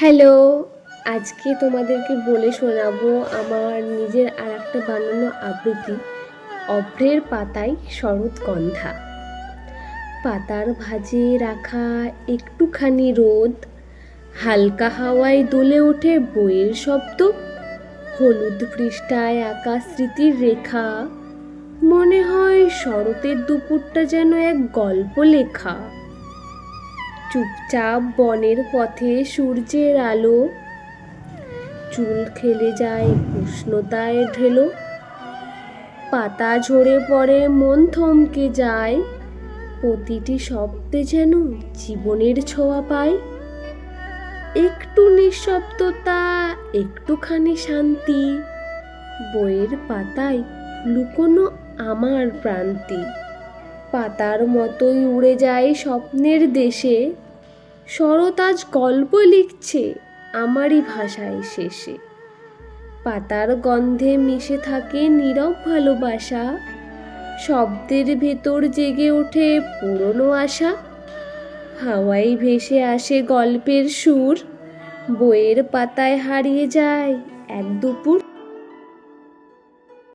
Hello, আজকে তোমাদেরকে বলে শোনাবো আমার নিজের আর একটা বানানো আবৃত্তি, অভ্রের পাতায় শরৎগন্ধা পাতার ভাজে রাখা একটুখানি রোদ, হালকা হাওয়ায় দোলে ওঠে বইয়ের শব্দ, হলুদ পৃষ্ঠায় আঁকা স্মৃতির রেখা। মনে হয় শরতের দুপুরটা যেন এক গল্প লেখা। চুপচাপ বনের পথে সূর্যের আলো। চুল খেলে যায়, উষ্ণতায় ঢেলো। পাতা ঝরে পড়ে, মন থমকে যায়। প্রতিটি শব্দে যেন জীবনের ছোঁয়া পায়। একটু নিঃশব্দতা, একটুখানি শান্তি। বইয়ের পাতায় লুকোনো আমার প্রান্তি। পাতার মতোই উড়ে যায় স্বপ্নের দেশে। শরৎ আজ গল্প লিখছে আমারই ভাষায় শেষে। পাতার গন্ধে মিশে থাকে নীরব ভালোবাসা। শব্দের ভেতর জেগে ওঠে পুরনো আশা। হাওয়ায় ভেসে আসে গল্পের সুর। বইয়ের পাতায় হারিয়ে যায় এক দুপুর